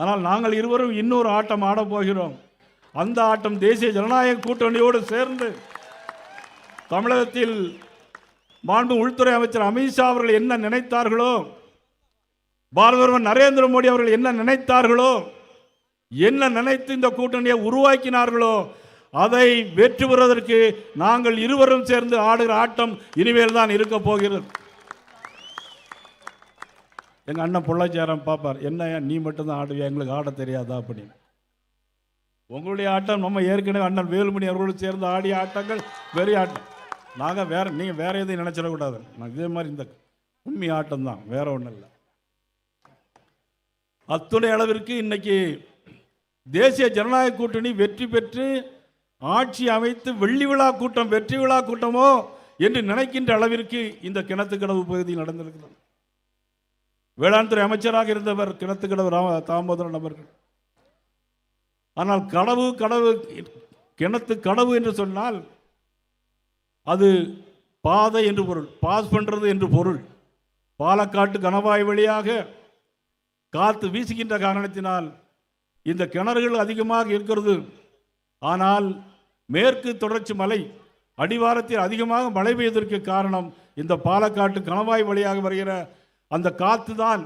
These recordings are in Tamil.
ஆனால் நாங்கள் இருவரும் இன்னொரு ஆட்டம் ஆடப் போகிறோம். அந்த ஆட்டம் தேசிய ஜனநாயக கூட்டணியோடு சேர்ந்து தமிழகத்தில் மாண்பு உள்துறை அமைச்சர் அமித்ஷா அவர்கள் என்ன நினைத்தார்களோ பாரத பிரதமர் நரேந்திர மோடி அவர்கள் என்ன நினைத்தார்களோ என்ன நினைத்து இந்த கூட்டணியை உருவாக்கினார்களோ அதை வெற்றி பெறுவதற்கு நாங்கள் இருவரும் சேர்ந்து ஆடுகிற ஆட்டம் இனிமேல் தான் இருக்க போகிறது. எங்கள் அண்ணன் பொள்ளாச்சியாரம் பார்ப்பார் என்ன நீ மட்டும்தான் ஆடுவியா? எங்களுக்கு ஆட தெரியாதா? அப்படின்னு. உங்களுடைய ஆட்டம் நம்ம ஏற்கனவே அண்ணன் வேலுமணி அவர்களோடு சேர்ந்து ஆடிய ஆட்டங்கள் பெரிய ஆட்டம். நாங்கள் வேற நீங்கள் வேற எதையும் நினைச்சிடக்கூடாது. நான் இதே மாதிரி இந்த உண்மை ஆட்டம் தான் வேற ஒன்றும் இல்லை. அத்துணை அளவிற்கு இன்னைக்கு தேசிய ஜனநாயக கூட்டணி வெற்றி பெற்று ஆட்சி அமைத்து வெள்ளி விழா கூட்டம் வெற்றி விழா கூட்டமோ என்று நினைக்கின்ற அளவிற்கு இந்த கிணத்துக்கடவு பகுதியில் நடந்திருக்கிறது. வேளாண் துறை அமைச்சராக இருந்தவர் கிணத்துக்கடவு ராம தாமோதரன் அவர்கள். ஆனால் கடவு கடவு கிணத்து கடவு என்று சொன்னால் அது பாதை என்று பொருள் பாஸ் பண்ணுறது என்று பொருள். பாலக்காட்டு கணவாய் வழியாக காற்று வீசுகின்ற காரணத்தினால் இந்த கிணறுகள் அதிகமாக இருக்கிறது. ஆனால் மேற்கு தொடர்ச்சி மலை அடிவாரத்தில் அதிகமாக மழை பெய்வதற்கு காரணம் இந்த பாலக்காட்டு கணவாய் வழியாக வருகிற அந்த காற்று தான்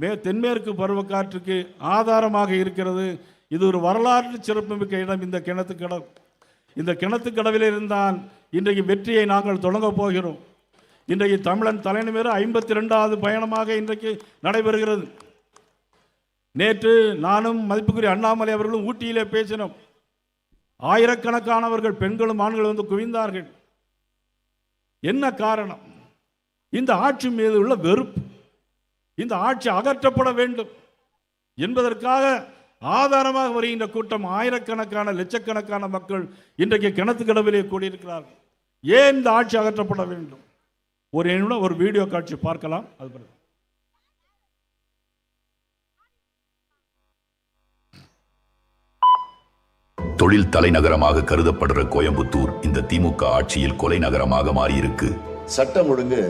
மே தென்மேற்கு பருவக்காற்றுக்கு ஆதாரமாக இருக்கிறது. இது ஒரு வரலாற்று சிறப்புமிக்க இடம் இந்த கிணத்து கடவு இந்த கிணத்து கடவில் இருந்தால் இன்றைக்கு வெற்றியை நாங்கள் தொடங்கப் போகிறோம். இன்றைக்கு தமிழன் தலைநிமிர ஐம்பத்தி ரெண்டாவது பயணமாக இன்றைக்கு நடைபெறுகிறது. நேற்று நானும் மதிப்புக்குரிய அண்ணாமலை அவர்களும் ஊட்டியிலே பேசினோம். ஆயிரக்கணக்கானவர்கள் பெண்களும் ஆண்களும் வந்து குவிந்தார்கள். என்ன காரணம்? இந்த ஆட்சி மீது உள்ள வெறுப்பு. இந்த ஆட்சி அகற்றப்பட வேண்டும் என்பதற்காக ஆதாரமாக வருகின்ற கூட்டம் ஆயிரக்கணக்கான லட்சக்கணக்கான மக்கள் இன்றைக்கு கிணத்து கடவிலே கூடியிருக்கிறார்கள். ஏன் இந்த ஆட்சி அகற்றப்பட வேண்டும்? ஒரு நிமிடம் ஒரு வீடியோ காட்சி பார்க்கலாம். அது பிறகு தொழில் தலைநகரமாக கருதப்படுற கோயம்புத்தூர் இந்த திமுக ஆட்சியில் கொலை நகரமாக மாறியிருக்கு. சட்டம் ஒழுங்கு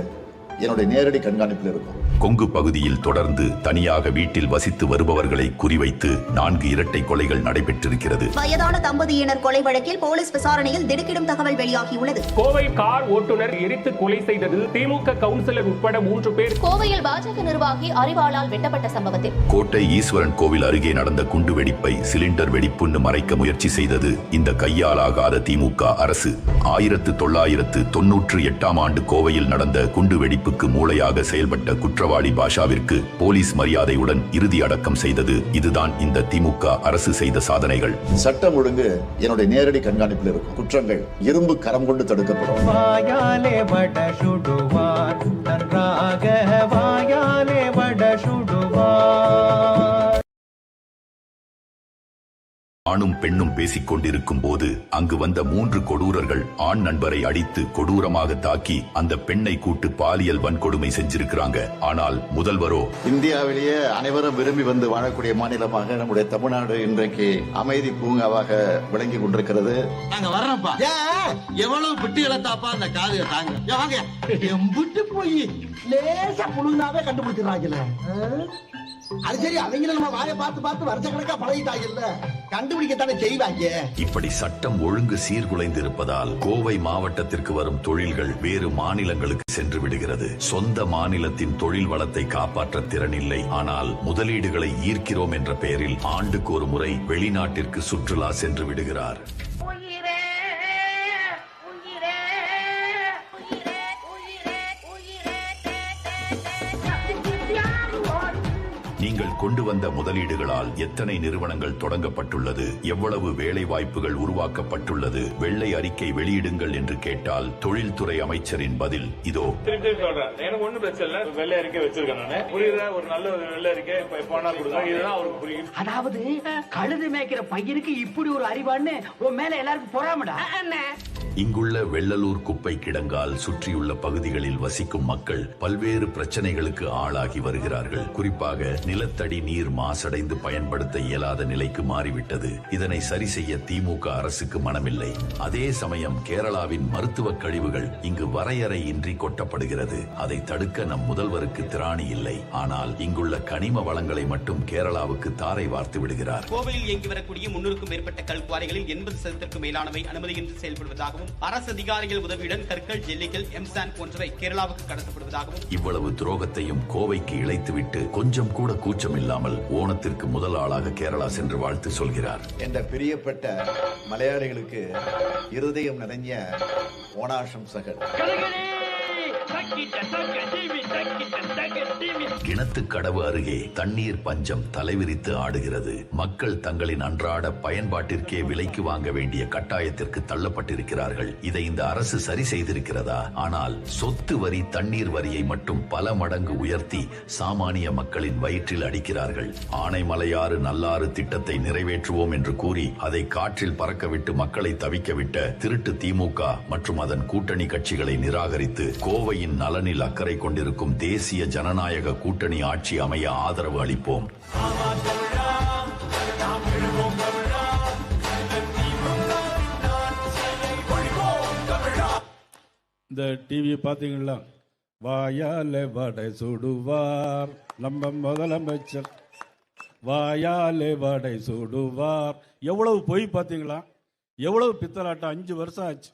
என்னுடைய நேரடி கண்காணிப்பில் இருக்கும். கொங்கு பகுதியில் தொடர்ந்து தனியாக வீட்டில் வசித்து வருபவர்களை குறிவைத்து நான்கு இரட்டை கொலைகள் நடைபெற்றிருக்கிறது. வயதான தம்பதியினர் கொலை வழக்கில் போலீஸ் விசாரணையில் திடுக்கிடும் தகவல் வெளியாகியுள்ளது. கோவை கார் ஓட்டுநர் எரித்து கொலை செய்தது திமுக கவுன்சிலர் உட்பட மூன்று பேர் கோவையில் பாஜக நிர்வாகி அறிவாளால் வெட்டப்பட்ட சம்பவத்தில். கோட்டை ஈஸ்வரன் கோவில் அருகே நடந்த குண்டு வெடிப்பை சிலிண்டர் வெடிப்புன்னு மறைக்க முயற்சி செய்தது இந்த கையாலாகாத திமுக அரசு. ஆயிரத்து தொள்ளாயிரத்து தொன்னூற்று எட்டாம் ஆண்டு கோவையில் நடந்த குண்டு வெடிப்புக்கு மூளையாக செயல்பட்ட குற்றவாளி பாஷாவிற்கு போலீஸ் மரியாதையுடன் இறுதி அடக்கம் செய்தது இதுதான் இந்த திமுக அரசு செய்த சாதனைகள். சட்டம் ஒழுங்கு என்னுடைய நேரடி கண்காணிப்பில் இருக்கும். குற்றங்கள் இரும்பு கரம் கொண்டு தடுக்கப்படும். வாயாலே வட சுடுவார். நன்றாக வாயாலே வட சுடுவார். ஆணும் பெண்ணும் பேசிக் கொண்டிருக்கும் போது அங்கு வந்த மூன்று கொடூரர்கள் ஆண் நண்பரை அடித்து கொடூரமாக தாக்கி அந்த பெண்ணை கூட்டு பாலியல் வன்கொடுமை செஞ்சிருக்கிறாங்க. ஆனால் முதல்வரோ இந்தியாவிலேயே அனைவரும் விரும்பி வந்து வாழக்கூடிய மாநிலமாக நம்முடைய தமிழ்நாடு இன்றைக்கு அமைதி பூங்காவாக விளங்கி கொண்டிருக்கிறது. நாங்க வர்றோம்ப்பா. எவ்வளவு பிட்டு இழத்தாப்பா? அந்த காது தாங்க. போய் லேசா புழுந்தாவே கண்டுபிடிச்சிடறாங்கல்ல. அது சரி அவங்கள நம்ம வாயை பார்த்து பார்த்து வருஷ கணக்கா பழகிட்டாங்கல்ல கண்டுபிடிக்கத்தானே செய்வாங்க. இப்படி சட்டம் ஒழுங்கு சீர்குலைந்து இருப்பதால் கோவை மாவட்டத்திற்கு வரும் தொழில்கள் வேறு மாநிலங்களுக்கு சென்று விடுகிறது. சொந்த மாநிலத்தின் தொழில் வளத்தை காப்பாற்ற திறனில்லை. ஆனால் முதலீடுகளை ஈர்க்கிறோம் என்ற பெயரில் ஆண்டுக்கு ஒரு முறை வெளிநாட்டிற்கு சுற்றுலா சென்று விடுகிறார். நீங்கள் கொண்டு வந்த முதலீடுகளால் எத்தனை நிறுவனங்கள் தொடங்கப்பட்டுள்ளது எவ்வளவு வேலை வாய்ப்புகள் உருவாக்கப்பட்டுள்ளது வெள்ளை அறிக்கை வெளியிடுங்கள் என்று கேட்டால் தொழில்துறை அமைச்சரின் பதில் இதோ. திருப்பி சொல்றேன். எனக்கு ஒண்ணும் பிரச்சனை இல்லை. வெள்ளை அறிக்கை வச்சிருக்கேன் நானு. புரியுதா? ஒரு நல்ல ஒரு வெள்ளை அறிக்கை இப்ப எப்ப வேணா கொடுங்க. இதுதான் அவருக்கு புரியும். அதாவது கழுது மேய்க்கிற பையனுக்கு இப்படி ஒரு அறிவான்னு உன் மேல எல்லாருக்கும் பொறாமடா? இங்குள்ள வெள்ளலூர் குப்பை கிடங்கால் சுற்றியுள்ள பகுதிகளில் வசிக்கும் மக்கள் பல்வேறு பிரச்சனைகளுக்கு ஆளாகி வருகிறார்கள். குறிப்பாக நிலத்தடி நீர் மாசடைந்து பயன்படுத்த இயலாத நிலைக்கு மாறிவிட்டது. இதனை சரி செய்ய திமுக அரசுக்கு மனமில்லை. அதே சமயம் கேரளாவின் மருத்துவ கழிவுகள் இங்கு வரையறையின்றி கொட்டப்படுகிறது. அதை தடுக்க நம் முதல்வருக்கு திராணி இல்லை. ஆனால் இங்குள்ள கனிம வளங்களை மட்டும் கேரளாவுக்கு தாரை வார்த்து விடுகிறார். கோவையில் இயங்கி வரக்கூடிய முன்னூறுக்கும் மேற்பட்ட கல்குவாரிகளில் எண்பது சதவீதத்திற்கும் மேலானவை அனுமதியின்றி செயல்படுவதாகவும் அரசு அதிகாரிகள் உதவியுடன் கற்கள் ஜெல்லிகள் எம்சான் போன்றவை கேரளாவுக்கு கடத்தப்படுவதாகவும் இவ்வளவு துரோகத்தையும் கோவைக்கு இழைத்துவிட்டு கொஞ்சம் கூட கூச்சம் இல்லாமல் ஓணத்திற்கு முதல் ஆளாக கேரளா சென்று வாழ்த்து சொல்கிறார். என்ற பிரியப்பட்ட மலையாளிகளுக்கு இருதயம் நிறைஞ்ச ஓணாசம்சகள் கிணத்துக்கடவு அருகே தண்ணீர் பஞ்சம் தலைவிரித்து ஆடுகிறது. மக்கள் தங்களின் அன்றாட பயன்பாட்டிற்கே விலைக்கு வாங்க வேண்டிய கட்டாயத்திற்கு தள்ளப்பட்டிருக்கிறார்கள். இதை இந்த அரசு சரி செய்திருக்கிறதா? ஆனால் சொத்து வரி தண்ணீர் வரியை மட்டும் பல மடங்கு உயர்த்தி சாமானிய மக்களின் வயிற்றில் அடிக்கிறார்கள். ஆனைமலையாறு நல்லாறு திட்டத்தை நிறைவேற்றுவோம் என்று கூறி அதை காற்றில் பறக்கவிட்டு மக்களை தவிக்கவிட்ட திருட்டு திமுக மற்றும் அதன் கூட்டணி கட்சிகளை நிராகரித்து கோவை கோவையின் நலனில் அக்கறை கொண்டிருக்கும் தேசிய ஜனநாயக கூட்டணி ஆட்சி அமைய ஆதரவு அளிப்போம். இந்த டிவியை பார்த்தீங்களா வாயால வடை சுடுவார் நம்ம முதலமைச்சர். வாயாலே வடை சுடுவார். எவ்வளவு பொய் பார்த்தீங்களா? எவ்வளவு பித்தலாட்டம்? அஞ்சு வருஷம் ஆச்சு.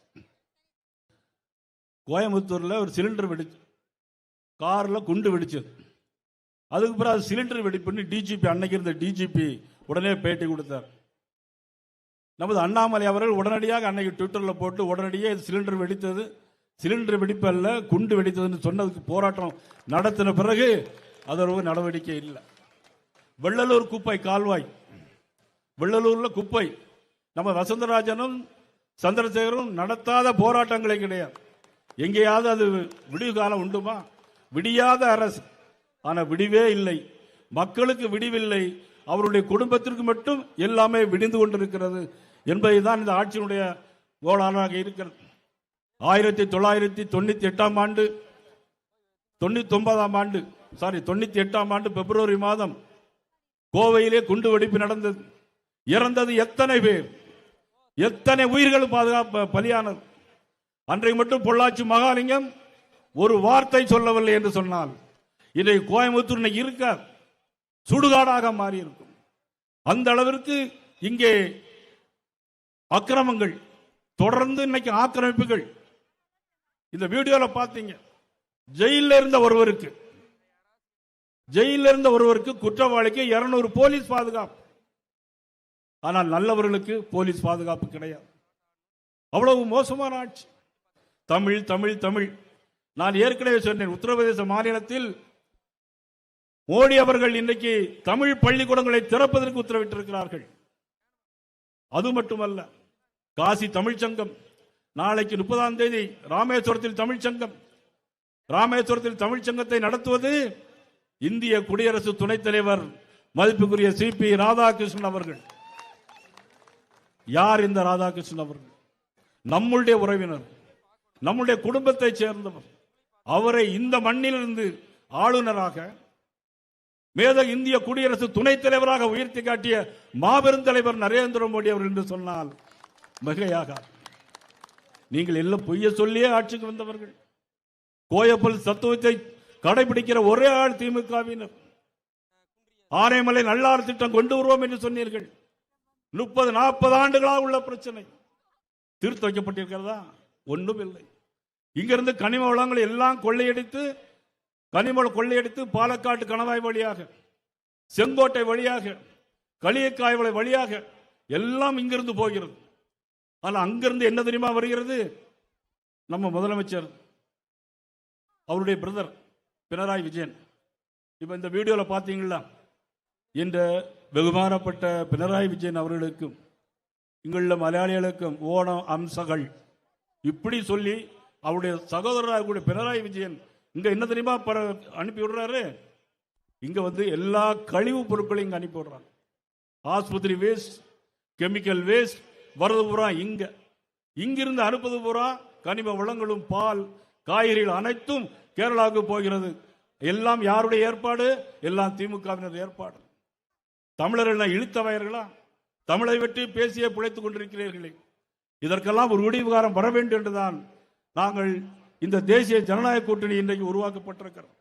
கோயம்புத்தூரில் ஒரு சிலிண்டர் வெடிச்சு காரில் குண்டு வெடிச்சது. அதுக்கு பிறகு அது சிலிண்டர் வெடிப்புன்னு டிஜிபி அன்னைக்கு இருந்த டிஜிபி உடனே பேட்டி கொடுத்தார். நமது அண்ணாமலை அவர்கள் உடனடியாக அன்னைக்கு ட்விட்டரில் போட்டு உடனடியே சிலிண்டர் வெடித்தது. சிலிண்டர் வெடிப்பு அல்ல குண்டு வெடித்ததுன்னு சொன்னதுக்கு போராட்டம் நடத்தின பிறகு அதற்கு ஒரு நடவடிக்கை இல்லை. வெள்ளலூர் குப்பை கால்வாய். வெள்ளலூரில் குப்பை. நம்ம வசந்தராஜனும் சந்திரசேகரும் நடத்தாத போராட்டங்களே கிடையாது. எங்கேயாவது அது விடிவு காலம் உண்டுமா? விடியாத அரசு. ஆனால் விடிவே இல்லை. மக்களுக்கு விடிவில்லை. அவருடைய குடும்பத்திற்கு மட்டும் எல்லாமே விடிந்து கொண்டிருக்கிறது என்பதுதான் இந்த ஆட்சியினுடைய கோளாறாக இருக்கிறது. ஆயிரத்தி தொள்ளாயிரத்தி தொண்ணூத்தி எட்டாம் ஆண்டு தொண்ணூத்தி ஒன்பதாம் ஆண்டு சாரி தொண்ணூத்தி எட்டாம் ஆண்டு பிப்ரவரி மாதம் கோவையிலே குண்டு வெடிப்பு நடந்தது. இறந்தது எத்தனை பேர்? எத்தனை உயிர்கள் பாதுகாப்பு பலியானது? அன்றைக்கு மட்டும் பொள்ளாச்சி மகாலிங்கம் ஒரு வார்த்தை சொல்லவில்லை என்று சொன்னால் இன்றைக்கு கோயம்புத்தூர் இன்னைக்கு இருக்க சுடுகாடாக மாறி இருக்கும் அந்த அளவிற்கு இங்கே அக்கிரமங்கள் தொடர்ந்து இன்னைக்கு ஆக்கிரமிப்புகள். இந்த வீடியோல பார்த்தீங்க ஜெயில இருந்த ஒருவருக்கு ஜெயில இருந்த ஒருவருக்கு குற்றவாளிக்கு 200 போலீஸ் பாதுகாப்பு. ஆனால் நல்லவர்களுக்கு போலீஸ் பாதுகாப்பு கிடையாது. அவ்வளவு மோசமான ஆட்சி. தமிழ் தமிழ் தமிழ். நான் ஏற்கனவே சொன்னேன் உத்தரப்பிரதேச மாநிலத்தில் மோடி அவர்கள் இன்றைக்கு தமிழ் பள்ளிக்கூடங்களை திறப்பதற்கு உத்தரவிட்டிருக்கிறார்கள். அது மட்டுமல்ல காசி தமிழ்ச்சங்கம் நாளைக்கு முப்பதாம் தேதி ராமேஸ்வரத்தில் தமிழ்ச் சங்கம். ராமேஸ்வரத்தில் தமிழ்ச் சங்கத்தை நடத்துவது இந்திய குடியரசு துணைத் தலைவர் மதிப்புக்குரிய சி பி ராதாகிருஷ்ணன் அவர்கள். யார் இந்த ராதாகிருஷ்ணன் அவர்கள்? நம்முடைய உறவினர். நம்முடைய குடும்பத்தைச் சேர்ந்தவர். அவரை இந்த மண்ணிலிருந்து ஆளுநராக மேத இந்திய குடியரசு துணைத் தலைவராக உயர்த்தி காட்டிய மாபெரும் தலைவர் நரேந்திர மோடி அவர் என்று சொன்னால் மிகையாக. நீங்கள் எல்லாம் பொய்ய சொல்லியே ஆட்சிக்கு வந்தவர்கள். கோயப்பல் சத்துவத்தை கடைபிடிக்கிற ஒரே ஆள் திமுகவினர். ஆனைமலை நல்லார் திட்டம் கொண்டு வருவோம் என்று சொன்னீர்கள். முப்பது நாற்பது ஆண்டுகளாக உள்ள பிரச்சனை. தீர்த்து வைக்கப்பட்டிருக்கிறதா? ஒன்றும் இல்லை. இங்கிருந்து கனிம வளங்களை எல்லாம் கொள்ளையடித்து கனிம கொள்ளையடித்து பாலக்காட்டு கணவாய் வழியாக செங்கோட்டை வழியாக களியக்காய் வழியாக எல்லாம் இங்கிருந்து போகிறது. ஆனால் அங்கிருந்து என்ன தெரியுமா வருகிறது? நம்ம முதலமைச்சர் அவருடைய பிரதர் பினராயி விஜயன். இப்போ இந்த வீடியோவில் பார்த்தீங்களா? இந்த வெகுமானப்பட்ட பினராயி விஜயன் அவர்களுக்கும் இங்குள்ள மலையாளிகளுக்கும் ஓணம் அம்சங்கள் இப்படி சொல்லி அவருடைய சகோதரராக கூடிய பினராயி விஜயன் இங்க என்ன தெரியுமா பர- அனுப்பி விடுறாரு? இங்க வந்து எல்லா கழிவு பொருட்களையும் இங்க அனுப்பி விடுறாங்க. ஆஸ்பத்திரி வேஸ்ட் கெமிக்கல் வேஸ்ட் வரது பூரா இங்க. இங்கிருந்து அனுப்பது பூரா கனிம வளங்களும் பால் காய்கறிகள் அனைத்தும் கேரளாவுக்கு போகிறது. எல்லாம் யாருடைய ஏற்பாடு? எல்லாம் திமுகவினர் ஏற்பாடு. தமிழர்கள் இழுத்தவையர்களா தமிழை வெற்றி பேசியே பிழைத்துக் கொண்டிருக்கிறீர்களே. இதற்கெல்லாம் ஒரு விடிவுகாரம் வர வேண்டும் என்றுதான் நாங்கள் இந்த தேசிய ஜனநாயக கூட்டணி இன்றைக்கு உருவாக்கப்பட்டிருக்கிறோம்.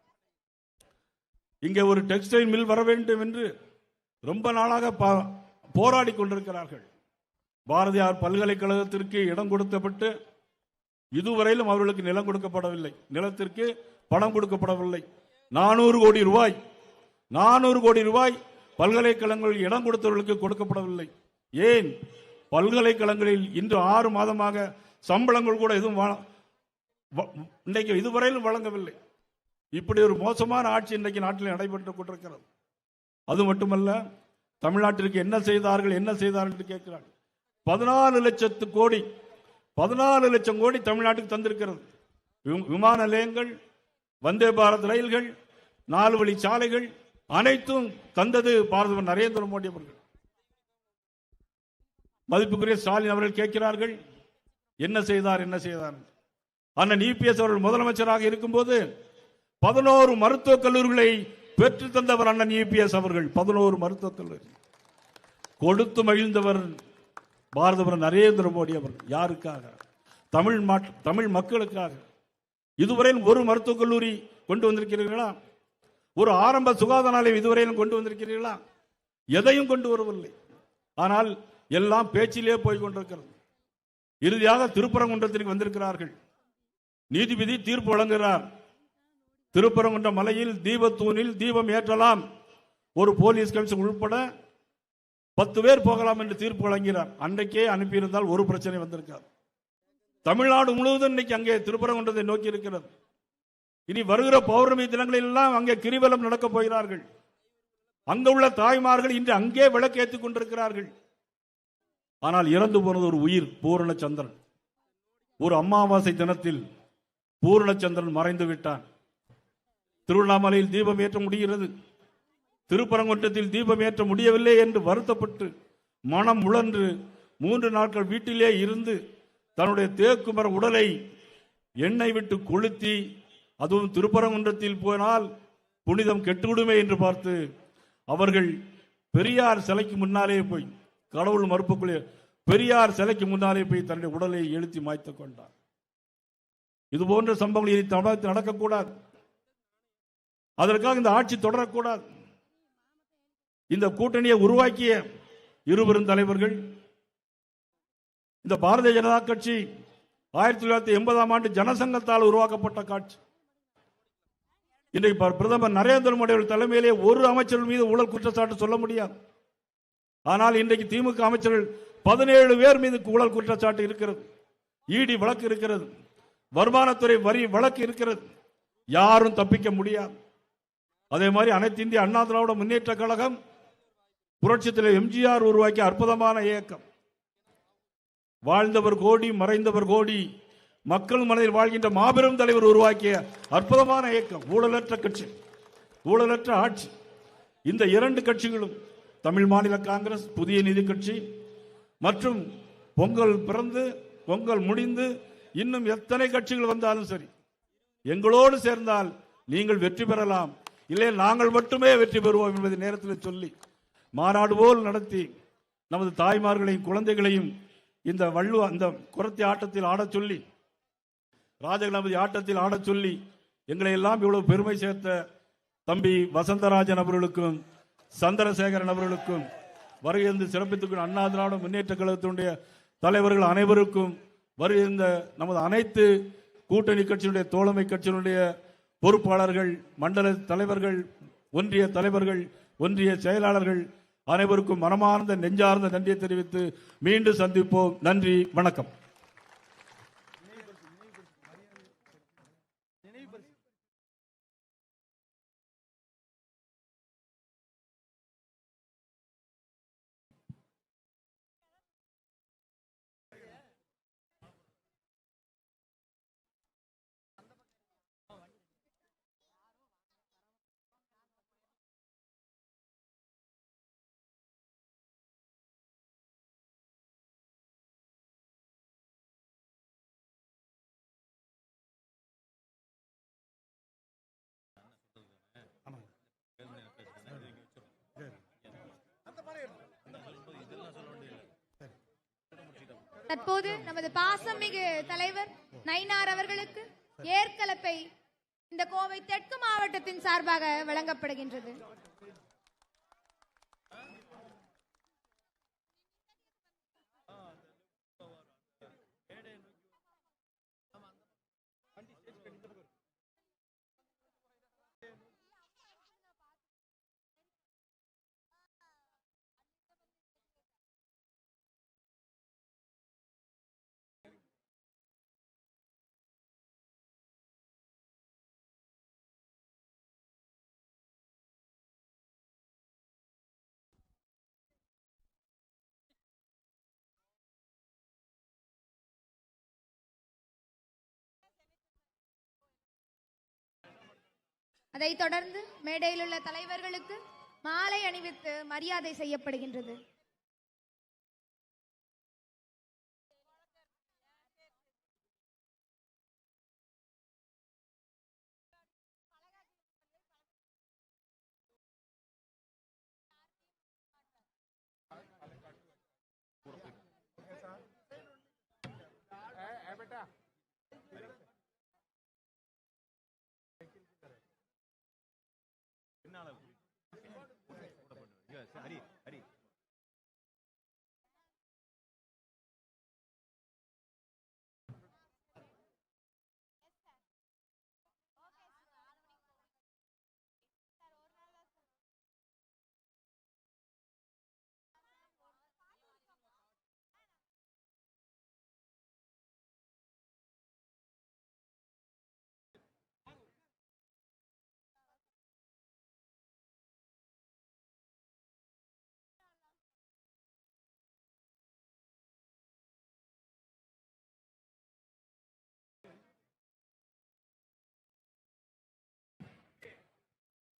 இங்கே ஒரு டெக்ஸ்டைல் மில் வர வேண்டும் என்று ரொம்ப நாளாக பா- போராடி கொண்டிருக்கிறார்கள். பாரதியார் பல்கலைக்கழகத்திற்கு இடம் கொடுக்கப்பட்டு இதுவரையிலும் அவர்களுக்கு நிலம் கொடுக்கப்படவில்லை. நிலத்திற்கு பணம் கொடுக்கப்படவில்லை. நானூறு கோடி ரூபாய் நானூறு கோடி ரூபாய் பல்கலைக்கழகங்களில் இடம் கொடுத்தவர்களுக்கு கொடுக்கப்படவில்லை. ஏன்? பல்கலைக்கழகங்களில் இன்று ஆறு மாதமாக சம்பளங்கள் கூட எதுவும் இன்றைக்கு இதுவரையிலும் வழங்கவில்லை. இப்படி ஒரு மோசமான ஆட்சி இன்றைக்கு நாட்டில் நடைபெற்று கொண்டிருக்கிறது. அது மட்டுமல்ல தமிழ்நாட்டிற்கு என்ன செய்தார்கள் என்ன செய்தார்கள் என்று கேட்கிறார்கள் பதினாலு லட்சத்து கோடி பதினாலு லட்சம் கோடி தமிழ்நாட்டுக்கு தந்திருக்கிறது. வி- விமான நிலையங்கள் வந்தே பாரத் ரயில்கள் நாலு வழி சாலைகள் அனைத்தும் தந்தது பாரத நரேந்திர மோடி அவர்கள். மதிப்புக்குரிய ஸ்டாலின் அவர்கள் கேட்கிறார்கள் என்ன செய்தார் என்ன செய்தார் அண்ணன் இபிஎஸ் அவர்கள் முதலமைச்சராக இருக்கும்போது பதினோரு மருத்துவக் கல்லூரிகளை பெற்று தந்தவர் அண்ணன் இபிஎஸ் அவர்கள். பதினோரு மருத்துவக் கல்லூரி. கொடுத்து மகிழ்ந்தவர் பாரதவர் நரேந்திர மோடி அவர்கள். யாருக்காக? தமிழ் மாட்- தமிழ் மக்களுக்காக. இதுவரையில் ஒரு மருத்துவக் கல்லூரி கொண்டு வந்திருக்கிறீர்களா? ஒரு ஆரம்ப சுகாதார நிலையம் இதுவரையிலும் கொண்டு வந்திருக்கிறீர்களா? எதையும் கொண்டு வரவில்லை. ஆனால் எல்லாம் பேச்சிலே போய் கொண்டிருக்கிறது. இறுதியாக திருப்பரங்குன்றத்திற்கு வந்திருக்கிறார்கள். நீதிபதி தீர்ப்பு வழங்குகிறார். திருப்பரங்குன்ற மலையில் தீபத்தூணில் தீபம் ஏற்றலாம். ஒரு போலீஸ் கமிஷன் உள்பட பத்து பேர் போகலாம் என்று தீர்ப்பு வழங்கினார் அன்றைக்கே அனுப்பியிருந்தால் ஒரு பிரச்சனை வந்திருக்காது. தமிழ்நாடு முழுவதும் இன்னைக்கு அங்கே திருப்பரங்குன்றத்தை நோக்கி இருக்கிறது. இனி வருகிற பௌர்ணமி தினங்களில் எல்லாம் அங்கே கிரிவலம் நடக்கப் போகிறார்கள். அங்க உள்ள தாய்மார்கள் இன்று அங்கே விளக்கேற்றிக் கொண்டிருக்கிறார்கள். ஆனால் இறந்து போனது ஒரு உயிர் பூரண சந்திரன் ஒரு அமாவாசை தினத்தில் பூரணச்சந்திரன் மறைந்து விட்டான். திருவண்ணாமலையில் தீபம் ஏற்ற முடிகிறது. திருப்பரங்குன்றத்தில் தீபம் ஏற்ற முடியவில்லை என்று வருத்தப்பட்டு மனம் உழன்று மூன்று நாட்கள் வீட்டிலே இருந்து தன்னுடைய தேக்குமர உடலை எண்ணெய் விட்டு கொளுத்தி அதுவும் திருப்பரங்குன்றத்தில் போனால் புனிதம் கெட்டுவிடுமே என்று பார்த்து அவர்கள் பெரியார் சிலைக்கு முன்னாலே போய் கடவுள் மறுப்புக்குள்ளே பெரியார் சிலைக்கு முன்னாலே போய் தன்னுடைய உடலை எழுத்தி மாய்த்து கொண்டார். இது போன்ற சம்பவங்கள் இனி தமிழகத்தில் நடக்கக்கூடாது. அதற்காக இந்த ஆட்சி தொடரக்கூடாது. இந்த கூட்டணியை உருவாக்கிய இருவரும் தலைவர்கள் இந்த பாரதிய ஜனதா கட்சி ஆயிரத்தி தொள்ளாயிரத்தி எண்பதாம் ஆண்டு ஜனசங்கத்தால் உருவாக்கப்பட்ட காட்சி. இன்றைக்கு பிரதமர் நரேந்திர மோடி அவர்கள் தலைமையிலே ஒரு அமைச்சர்கள் மீது ஊழல் குற்றச்சாட்டு சொல்ல முடியாது. ஆனால் இன்றைக்கு திமுக அமைச்சர்கள் பதினேழு பேர் மீது ஊழல் குற்றச்சாட்டு இருக்கிறது. இடி வழக்கு இருக்கிறது. வருமானத்துறை வரி வழக்கு இருக்கிறது. யாரும் தப்பிக்க முடியாது. அதே மாதிரி அனைத்து இந்திய அண்ணா திராவிட முன்னேற்ற கழகம் புரட்சித்தில் எம்ஜிஆர் உருவாக்கிய அற்புதமான இயக்கம். வாழ்ந்தவர் கோடி மறைந்தவர் கோடி மக்கள் மனதில் வாழ்கின்ற மாபெரும் தலைவர் உருவாக்கிய அற்புதமான இயக்கம் ஊழலற்ற கட்சி ஊழலற்ற ஆட்சி. இந்த இரண்டு கட்சிகளும் தமிழ் மாநில காங்கிரஸ் புதிய நீதி கட்சி மற்றும் பொங்கல் பிறந்து பொங்கல் முடிந்து இன்னும் எத்தனை கட்சிகள் வந்தாலும் சரி எங்களோடு சேர்ந்தால் நீங்கள் வெற்றி பெறலாம். இல்லை நாங்கள் மட்டுமே வெற்றி பெறுவோம் என்பதை நேரத்தில் சொல்லி மாநாடு போல் நடத்தி நமது தாய்மார்களையும் குழந்தைகளையும் இந்த வள்ளு அந்த குரத்தி ஆட்டத்தில் ஆடச் சொல்லி ராஜகணபதி ஆட்டத்தில் ஆடச் சொல்லி எங்களை எல்லாம் இவ்வளவு பெருமை சேர்த்த தம்பி வசந்தராஜன் அவர்களுக்கும் சந்திரசேகரன் அவர்களுக்கும் வருகின்ற சிறப்பித்துக் அண்ணா திராவிட முன்னேற்ற கழகத்தினுடைய தலைவர்கள் அனைவருக்கும் வருகின்ற நமது அனைத்து கூட்டணி கட்சியினுடைய தோழமை கட்சியினுடைய பொறுப்பாளர்கள் மண்டல தலைவர்கள் ஒன்றிய தலைவர்கள் ஒன்றிய செயலாளர்கள் அனைவருக்கும் மனமார்ந்த நெஞ்சார்ந்த நன்றியை தெரிவித்து மீண்டும் சந்திப்போம். நன்றி வணக்கம். தற்போது நமது பாசமிகு தலைவர் நயினார் அவர்களுக்கு ஏற்கலப்பை இந்த கோவை தெற்கு மாவட்டத்தின் சார்பாக வழங்கப்படுகின்றது. அதைத் தொடர்ந்து மேடையில் உள்ள தலைவர்களுக்கு மாலை அணிவித்து மரியாதை செய்யப்படுகின்றது.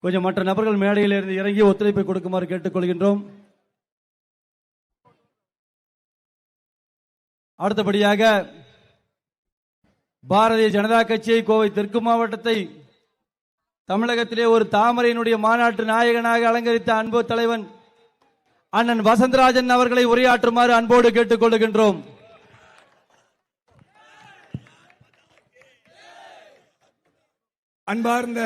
கொஞ்சம் மற்ற நபர்கள் மேடையில் இருந்து இறங்கி ஒத்துழைப்பை கொடுக்குமாறு கேட்டுக்கொள்கின்றோம். அடுத்தபடியாக பாரதிய ஜனதா கட்சியை கோவை தெற்கு மாவட்டத்தை தமிழகத்திலே ஒரு தாமரையினுடைய மாநாட்டு நாயகனாக அலங்கரித்த அன்பு தலைவன் அண்ணன் வசந்தராஜன் அவர்களை உரையாற்றுமாறு அன்போடு கேட்டுக்கொள்கின்றோம். அன்பார்ந்த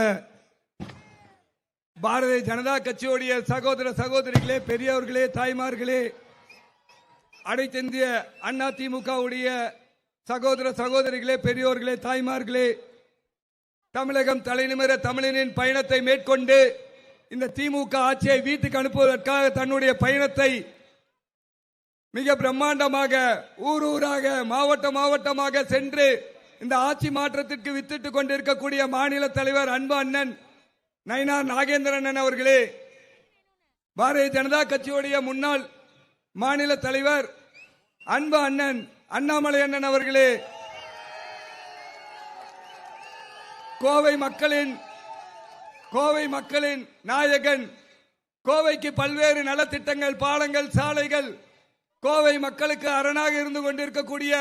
பாரதிய ஜனதா கட்சியுடைய சகோதர சகோதரிகளே பெரியவர்களே தாய்மார்களே அனைத்திந்திய அண்ணா திமுகவுடைய சகோதர சகோதரிகளே பெரியோர்களே தாய்மார்களே தமிழகம் தலைநிமிர தமிழனின் பயணத்தை மேற்கொண்டு இந்த திமுக ஆட்சியை வீட்டுக்கு அனுப்புவதற்காக தன்னுடைய பயணத்தை மிக பிரம்மாண்டமாக ஊர் ஊராக மாவட்ட மாவட்டமாக சென்று இந்த ஆட்சி மாற்றத்திற்கு வித்திட்டு கொண்டிருக்கக்கூடிய மாநில தலைவர் அன்பு அண்ணன் நயினார் நாகேந்திரன் அண்ணன் அவர்களே பாரதிய ஜனதா கட்சியுடைய முன்னாள் மாநில தலைவர் அன்பு அண்ணன் அண்ணாமலை அண்ணன் அவர்களே கோவை மக்களின் கோவை மக்களின் நாயகன் கோவைக்கு பல்வேறு நலத்திட்டங்கள் பாலங்கள் சாலைகள் கோவை மக்களுக்கு அரணாக இருந்து கொண்டிருக்கக்கூடிய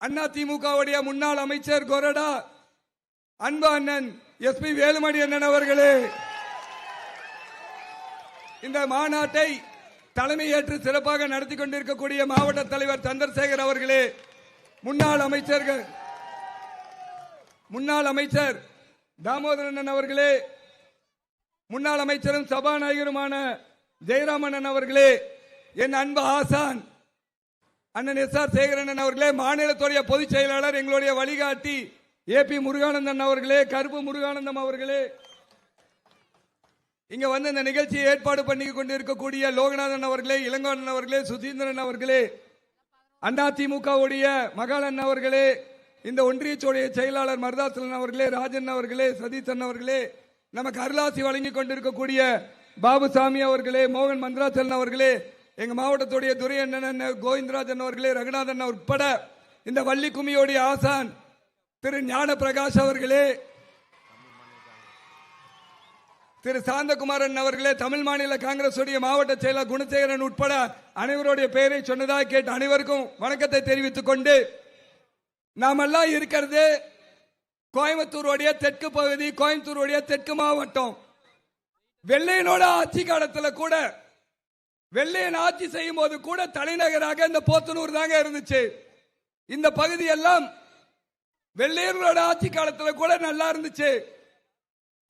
அண்ணா திமுகவுடைய முன்னாள் அமைச்சர் கொரடா அன்பு அண்ணன் எஸ் பி வேலுமணி அண்ணன் அவர்களே. இந்த மாநாட்டை தலைமையேற்று சிறப்பாக நடத்தி கொண்டிருக்கக்கூடிய மாவட்ட தலைவர் சந்திரசேகர் அவர்களே முன்னாள் அமைச்சர்கள் முன்னாள் அமைச்சர் தாமோதரன் அவர்களே முன்னாள் அமைச்சரும் சபாநாயகருமான ஜெயராமன் அவர்களே என் அன்பு ஆசான் அண்ணன் எஸ் ஆர் சேகரன் அவர்களே மாநிலத்துடைய பொதுச் செயலாளர் எங்களுடைய வழிகாட்டி ஏ பி முருகானந்தன் அவர்களே கருப்பு முருகானந்தம் அவர்களே. இங்க வந்து இந்த நிகழ்ச்சியை ஏற்பாடு பண்ணி கொண்டிருக்கக்கூடிய லோகநாதன் அவர்களே இளங்கோவன் அவர்களே சுதீந்திரன் அவர்களே அண்ணா திமுகவுடைய மகாலன் அவர்களே இந்த ஒன்றியச்சோடைய செயலாளர் மருதாசலன் அவர்களே ராஜன் அவர்களே சதீசன் அவர்களே நமக்கு அருளாசி வழங்கி கொண்டிருக்கக்கூடிய பாபுசாமி அவர்களே மோகன் மந்திராசலன் அவர்களே எங்க மாவட்டத்துடைய துரை அண்ணன் கோவிந்தராஜன் அவர்களே ரகுநாதன் உட்பட இந்த வள்ளி கும்மியோடைய ஆசான் திரு ஞான பிரகாஷ் அவர்களே திரு சாந்தகுமாரன் அவர்களே தமிழ் மாநில காங்கிரஸ் உடைய மாவட்ட செயலர் குணசேகரன் உட்பட அனைவருடைய பெயரை சொன்னதாக கேட்டு அனைவருக்கும் வணக்கத்தை தெரிவித்துக் கொண்டு நாமெல்லாம் இருக்கிறது கோயம்புத்தூருடைய தெற்கு பகுதி கோயம்புத்தூருடைய தெற்கு மாவட்டம். வெள்ளையனோட ஆட்சி காலத்தில் கூட வெள்ளையன் ஆட்சி செய்யும் போது கூட தலைநகராக இந்த போத்தனூர் தாங்க இருந்துச்சு. இந்த பகுதி எல்லாம் வெள்ளையர்களோட ஆட்சி காலத்துல கூட நல்லா இருந்துச்சு.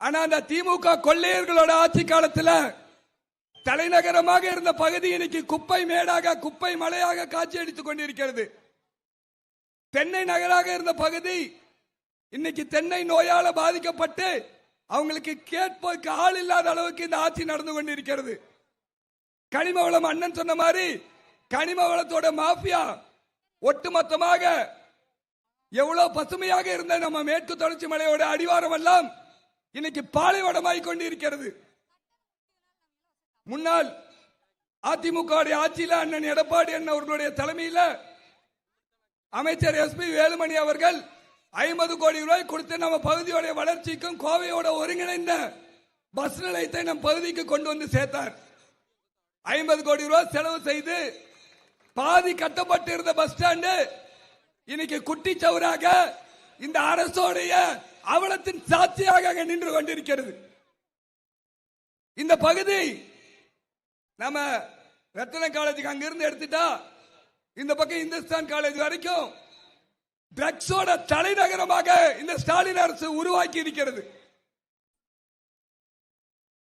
ஆனா அந்த திமுக கொள்ளையர்களோட ஆட்சி காலத்துல தலைநகரமாக இருந்த பகுதி இன்னைக்கு குப்பை மேடாக குப்பை மலையாக காட்சி அடித்துக் கொண்டிருக்கிறது. தென்னை நகராக இருந்த பகுதி இன்னைக்கு தென்னை நோயால பாதிக்கப்பட்டு அவங்களுக்கு கேட்பதற்கு ஆள் இல்லாத அளவுக்கு இந்த ஆட்சி நடந்து கொண்டிருக்கிறது. கனிம வளம் அண்ணன் சொன்ன மாதிரி கனிம வளத்தோட மாஃபியா ஒட்டுமொத்தமாக எவ்வளவு பசுமையாக இருந்த நம்ம மேற்கு தொடர்ச்சி மலையோட அடிவாரம் எல்லாம். இன்னைக்கு பாலைவனமாய் கொண்டிருக்கிறது. முன்னால் அதிமுக ஆட்சியில் ஆட்சியில அண்ணன் எடப்பாடி அண்ணன் அவர்களுடைய தலைமையில் அமைச்சர் எஸ்பி வேலுமணி அவர்கள் ஐம்பது கோடி ரூபாய் கொடுத்து நம்ம பகுதியோட வளர்ச்சிக்கும் கோவையோட ஒருங்கிணைந்த பஸ் நிலையத்தை நம் பகுதிக்கு கொண்டு வந்து சேர்த்தார். ஐம்பது கோடி ரூபாய் செலவு செய்து பாதி கட்டப்பட்டு இருந்த பஸ் ஸ்டாண்டு இன்னைக்கு குட்டிச்சவராக இந்த அரசோடைய அவலத்தின் சாட்சியாக நின்று கொண்டிருக்கிறது. இந்த பகுதி நம்ம ரத்தன காலேஜுக்கு அங்கிருந்து எடுத்துட்டா இந்த பக்கம் இந்துஸ்தான் காலேஜ் வரைக்கும் ட்ரக்ஸோட தலைநகரமாக இந்த ஸ்டாலின் அரசு உருவாக்கி இருக்கிறது.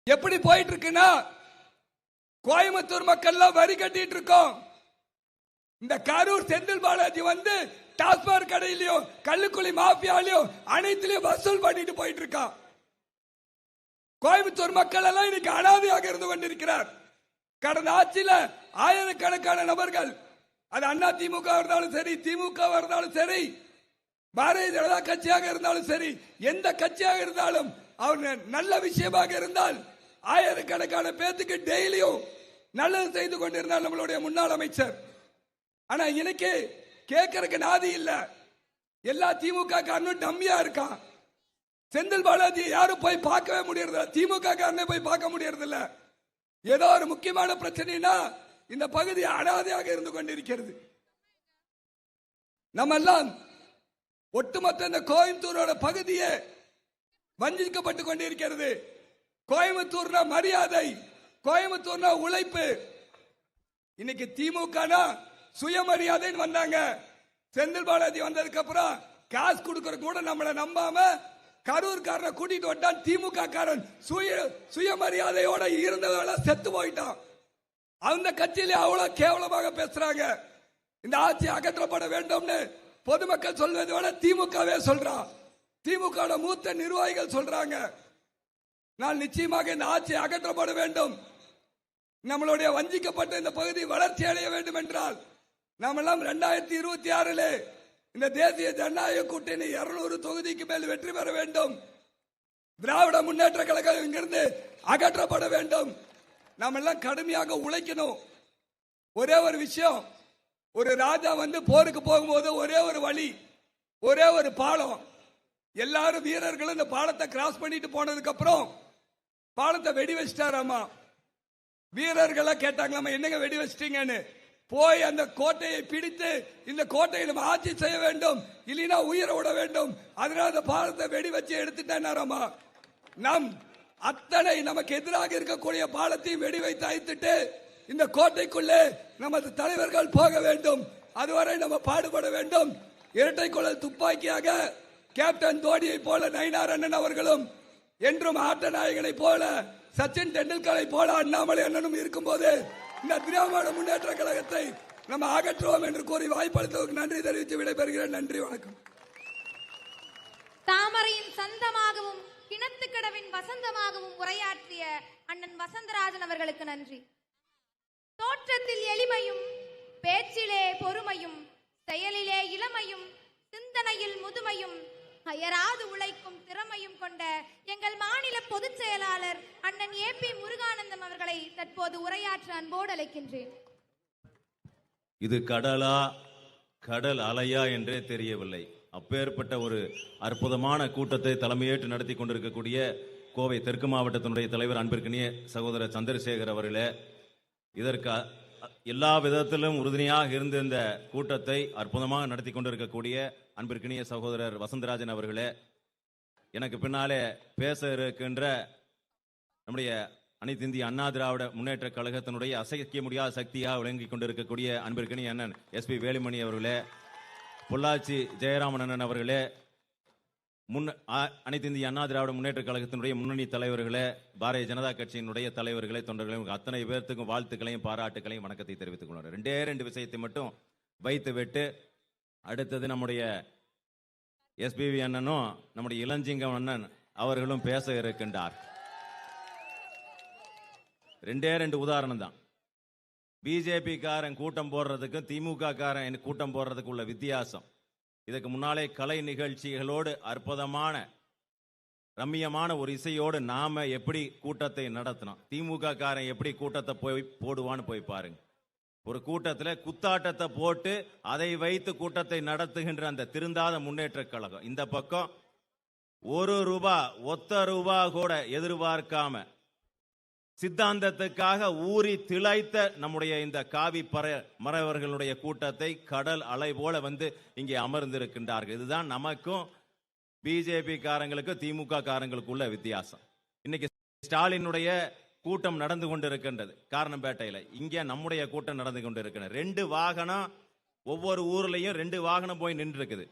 எப்படி போயிட்டு இருக்குன்னா கோயம்புத்தூர் மக்கள்லாம் வரி கட்டிட்டு இருக்கோம். இந்த கரூர் செந்தில் பாலாஜி வந்து டாஸ்மாக் கடையிலயோ கள்ளுக்குழி மாஃபியாலையும் அனைத்திலையும் வசூல் பண்ணிட்டு போயிட்டு இருக்கான் கோயம்புத்தூர் மக்கள் எல்லாம் இன்னைக்கு அனாதையாக இருந்து கொண்டிருக்கிறார். கடந்த ஆட்சியில ஆயிரக்கணக்கான நபர்கள் அது அண்ணா திமுக இருந்தாலும் சரி திமுக இருந்தாலும் சரி பாரதிய ஜனதா கட்சியாக இருந்தாலும் சரி எந்த கட்சியாக இருந்தாலும் அவர் நல்ல விஷயமாக இருந்தால் ஆயிரக்கணக்கான பேத்துக்கு டெய்லியும் நல்லது செய்து கொண்டிருந்தார் நம்மளுடைய முன்னாள் அமைச்சர். ஆனா இன்னைக்கு கேட்கறதுக்கு நாதி இல்ல. எல்லா திமுக காரனும் டம்மியா இருக்கான். செந்தில் பாலாஜி யாரும் போய் பார்க்கவே முடியறது திமுக காரனே போய் பார்க்க முடியறது இல்ல ஏதோ ஒரு முக்கியமான பிரச்சனைனா இந்த பகுதி அனாதையாக இருந்து கொண்டிருக்கிறது. நம்ம எல்லாம் ஒட்டுமொத்த இந்த கோயம்புத்தூரோட பகுதியே வஞ்சிக்கப்பட்டு கொண்டிருக்கிறது. கோயம்புத்தூர்னா மரியாதை கோயம்புத்தூர்னா உழைப்பு. இன்னைக்கு திமுகனா சுயமரியாதைன்னு வந்தாங்க. செந்தில் பாலாஜி வந்ததுக்கு அப்புறம் காசு கொடுக்கற கூட நம்மளை நம்பாம கரூர்காரனை கூட்டிட்டு வந்தான் திமுக காரன் சுய சுயமரியாதையோட இருந்தவங்கள செத்து போயிட்டான். அந்த கட்சியில அவ்வளவு கேவலமாக பேசுறாங்க. இந்த ஆட்சி அகற்றப்பட வேண்டும்னு பொதுமக்கள் சொல்வதை விட திமுகவே சொல்றான் திமுக மூத்த நிர்வாகிகள் சொல்றாங்க. நான் நிச்சயமாக இந்த ஆட்சி அகற்றப்பட வேண்டும். நம்மளுடைய வஞ்சிக்கப்பட்ட இந்த பகுதி வளர்ச்சி அடைய வேண்டும் என்றால் நாம் எல்லாம் ரெண்டாயிரத்தி இருபத்தி ஆறில் இந்த தேசிய ஜனநாயக கூட்டணி இருநூறு தொகுதிக்கு மேல் வெற்றி பெற வேண்டும். திராவிட முன்னேற்ற கழகம் இங்கிருந்து அகற்றப்பட வேண்டும். நாம் எல்லாம் கடுமையாக உழைக்கணும். ஒரே ஒரு விஷயம் ஒரு ராஜா வந்து போருக்கு போகும்போது ஒரே ஒரு வழி ஒரே ஒரு பாலம். எல்லாரும் வீரர்களும் இந்த பாலத்தை கிராஸ் பண்ணிட்டு போனதுக்கு அப்புறம் பாலத்தை வெடி வச்சிட்டாராமா வீரர்களை கேட்டாங்களாமா என்னங்க வெடி வச்சிட்டீங்கன்னு போய் அந்த கோட்டையை பிடித்து இந்த கோட்டையை நம்ம ஆட்சி செய்ய வேண்டும் இல்லைன்னா உயிரை விட வேண்டும். அதனால அந்த பாலத்தை வெடி வச்சு எடுத்துட்டாராமா நம் அத்தனை நமக்கு எதிராக இருக்கக்கூடிய பாலத்தையும் வெடி வைத்து அழைத்துட்டு இந்த கோட்டைக்குள்ளே நமது தலைவர்கள் போக வேண்டும். அதுவரை நம்ம பாடுபட வேண்டும். இரட்டை குழல் துப்பாக்கியாக கேப்டன் தோனியை போல நயினார் அண்ணன் அவர்களும் என்றும் ஆட்ட நாயகனை போல சச்சின் டெண்டுல்கரை போல அண்ணாமலை அண்ணனும் இருக்கும்போது இந்த திராவிட முன்னேற்ற கழகத்தை நம்ம அகற்றுவோம் என்று கூறி வாய்ப்பளித்தவருக்கு நன்றி தெரிவித்து விடைபெறுகிறேன். நன்றி வணக்கம். தாமரையின் சந்தமாகவும் கிணத்துக்கடவின் வசந்தமாகவும் உரையாற்றிய அண்ணன் வசந்தராஜன் அவர்களுக்கு நன்றி. தோற்றத்தில் எளிமையும் பேச்சிலே பொறுமையும் செயலிலே இளமையும் சிந்தனையில் முதுமையும் அயராது உழைக்கும் திறமையும் கொண்ட எங்கள் மாநில பொதுச் செயலாளர் அண்ணன் ஏ பி முருகானந்தம் அவர்களை தற்போது உரையாற்ற அன்போடு அழைக்கின்றேன். இது கடலா கடல் அலையா என்றே தெரியவில்லை. அப்பேற்பட்ட ஒரு அற்புதமான கூட்டத்தை தலைமையேற்று நடத்தி கொண்டிருக்கக்கூடிய கோவை தெற்கு மாவட்டத்தினுடைய தலைவர் அன்பிற்கினிய சகோதரர் சந்திரசேகர் அவர்களே இதற்கு எல்லா விதத்திலும் உறுதுணையாக இருந்த இந்த கூட்டத்தை அற்புதமாக நடத்தி கொண்டிருக்கக்கூடிய அன்பிற்கினிய சகோதரர் வசந்தராஜன் அவர்களே எனக்கு பின்னாலே பேச இருக்கின்ற நம்முடைய அனைத்து இந்திய அண்ணா திராவிட முன்னேற்ற கழகத்தினுடைய அசைக்க முடியாத சக்தியாக விளங்கி கொண்டிருக்கக்கூடிய அன்பிற்கனி அண்ணன் எஸ்பி வேலுமணி அவர்களே பொள்ளாச்சி ஜெயராமன் அண்ணன் அவர்களே முன் அனைத்து இந்திய அண்ணா திராவிட முன்னேற்ற கழகத்தினுடைய முன்னணி தலைவர்களே பாரதிய ஜனதா கட்சியினுடைய தலைவர்களே தொண்டர்களையும் அத்தனை பேர்த்துக்கும் வாழ்த்துக்களையும் பாராட்டுக்களையும் வணக்கத்தை தெரிவித்துக் கொள்கிறேன். ரெண்டே ரெண்டு விஷயத்தை மட்டும் வைத்து விட்டு அடுத்தது நம்முடைய எஸ்பிவி அண்ணனும் நம்முடைய இளஞ்சிங்கம் அண்ணன் அவர்களும் பேச இருக்கின்றார். ரெண்டே ரெண்டு உதாரணம் தான். பிஜேபி காரன் கூட்டம் போடுறதுக்கும் திமுக காரன் கூட்டம் போடுறதுக்கு உள்ள வித்தியாசம். இதுக்கு முன்னாலே கலை நிகழ்ச்சிகளோடு அற்புதமான ரம்மியமான ஒரு இசையோடு நாம எப்படி கூட்டத்தை நடத்தினோம்? திமுக காரன் எப்படி கூட்டத்தை போய் போடுவான்னு போய் பாருங்க. ஒரு கூட்டத்தில் குத்தாட்டத்தை போட்டு அதை வைத்து கூட்டத்தை நடத்துகின்ற அந்த திருந்தாத முன்னேற்ற கழகம். இந்த பக்கம் ஒரு ரூபா ஒத்த ரூபா கூட எதிர்பார்க்காம சித்தாந்தத்துக்காக ஊறி திளைத்த நம்முடைய இந்த காவி பற மறவர்களுடைய கூட்டத்தை கடல் அலை போல வந்து இங்கே அமர்ந்திருக்கின்றார்கள். இதுதான் நமக்கும் பிஜேபி காரங்களுக்கும் திமுக காரங்களுக்குள்ள வித்தியாசம். இன்னைக்கு ஸ்டாலினுடைய கூட்டம் நடந்து கொண்டிருக்கின்றது. காரணம்பேட்டையில். இங்கே நம்முடைய கூட்டம் நடந்து கொண்டிருக்கின்றது. ரெண்டு வாகனம் ஒவ்வொரு ஊர்லயும் ரெண்டு வாகனம் போய் நின்று இருக்குது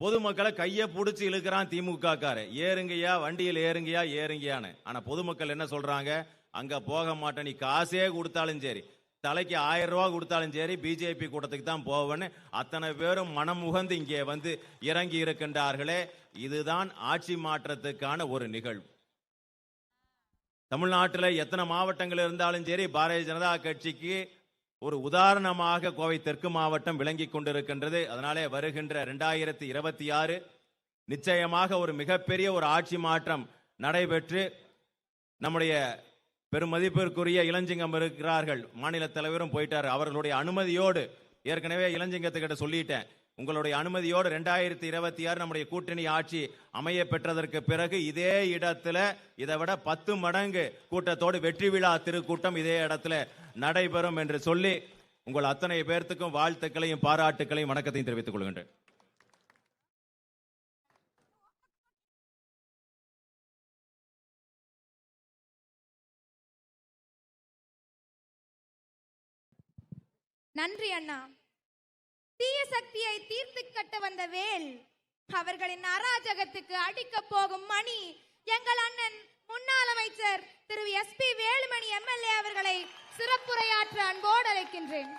பொதுமக்களை கையை பிடிச்சி இழுக்கிறான் திமுக காரு ஏறுங்கய்யா வண்டியில் ஏறுங்கய்யா ஏறுங்கயான்னு ஆனா பொதுமக்கள் என்ன சொல்றாங்க? அங்க போக மாட்டேன். நீ காசே கொடுத்தாலும் சரி. தலைக்கு ஆயிரம் ரூபா கொடுத்தாலும் சரி. பிஜேபி கூட்டத்துக்கு தான் போவேன்னு அத்தனை பேரும் மனம் முகந்து இங்கே வந்து இறங்கி இருக்கின்றார்களே. இதுதான் ஆட்சி மாற்றத்துக்கான ஒரு நிகழ்வு. தமிழ்நாட்டில் எத்தனை மாவட்டங்கள் இருந்தாலும் சரி பாரதிய ஜனதா கட்சிக்கு ஒரு உதாரணமாக கோவை தெற்கு மாவட்டம் விளங்கி கொண்டிருக்கின்றது. அதனாலே வருகின்ற ரெண்டாயிரத்தி இருபத்தி ஆறு நிச்சயமாக ஒரு மிகப்பெரிய ஒரு ஆட்சி மாற்றம் நடைபெற்று நம்முடைய பெருமதிப்பிற்குரிய இளஞ்சிங்கம் இருக்கிறார்கள். மாநில தலைவரும் போயிட்டார். அவர்களுடைய அனுமதியோடு ஏற்கனவே இளஞ்சிங்கத்துக்கிட்ட சொல்லிட்டேன். உங்களுடைய அனுமதியோடு ரெண்டாயிரத்தி இருபத்தி ஆறு நம்முடைய கூட்டணி ஆட்சி அமைய பெற்றதற்கு பிறகு இதே இடத்துல இதை விட பத்து மடங்கு கூட்டத்தோடு வெற்றி விழா திருக்கூட்டம் இதே இடத்துல நடைபெறும் என்று சொல்லி உங்கள் அத்தனை பேர்த்துக்கும் வாழ்த்துக்களையும் பாராட்டுக்களையும் வணக்கத்தையும் தெரிவித்துக் கொள்கின்றேன். நன்றி அண்ணா. தீய சக்தியை தீர்த்து கட்ட வந்த வேல் அவர்களின் அராஜகத்துக்கு அடிக்க போகும் மணி எங்கள் அண்ணன் முன்னாள் அமைச்சர் Thiru S P Velumani MLA அவர்களை சிறப்புரையாற்ற அன்போடு அழைக்கின்றேன்.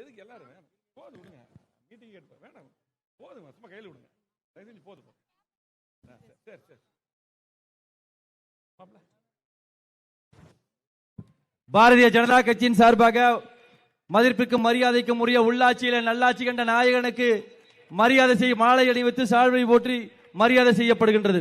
எதுக்கு எல்லாரும் போது விடுங்க. மீட்டிங் எடுப்ப வேணாம். போதுங்க சும்மா கையில் விடுங்க. தயவு செஞ்சு போதும் போதும். சரி சரி பாரதிய ஜனதா கட்சியின் சார்பாக மதிப்பிற்கும் மரியாதைக்கும் உரிய உள்ளாட்சியில நல்லாட்சி கண்ட நாயகனுக்கு மரியாதை செய்ய மாலை அணிவித்து சால்வை போற்றி மரியாதை செய்யப்படுகின்றது.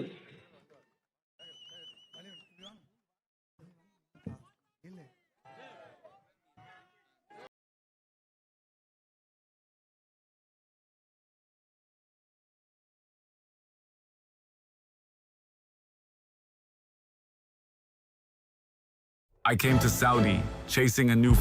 I came to Saudi chasing a new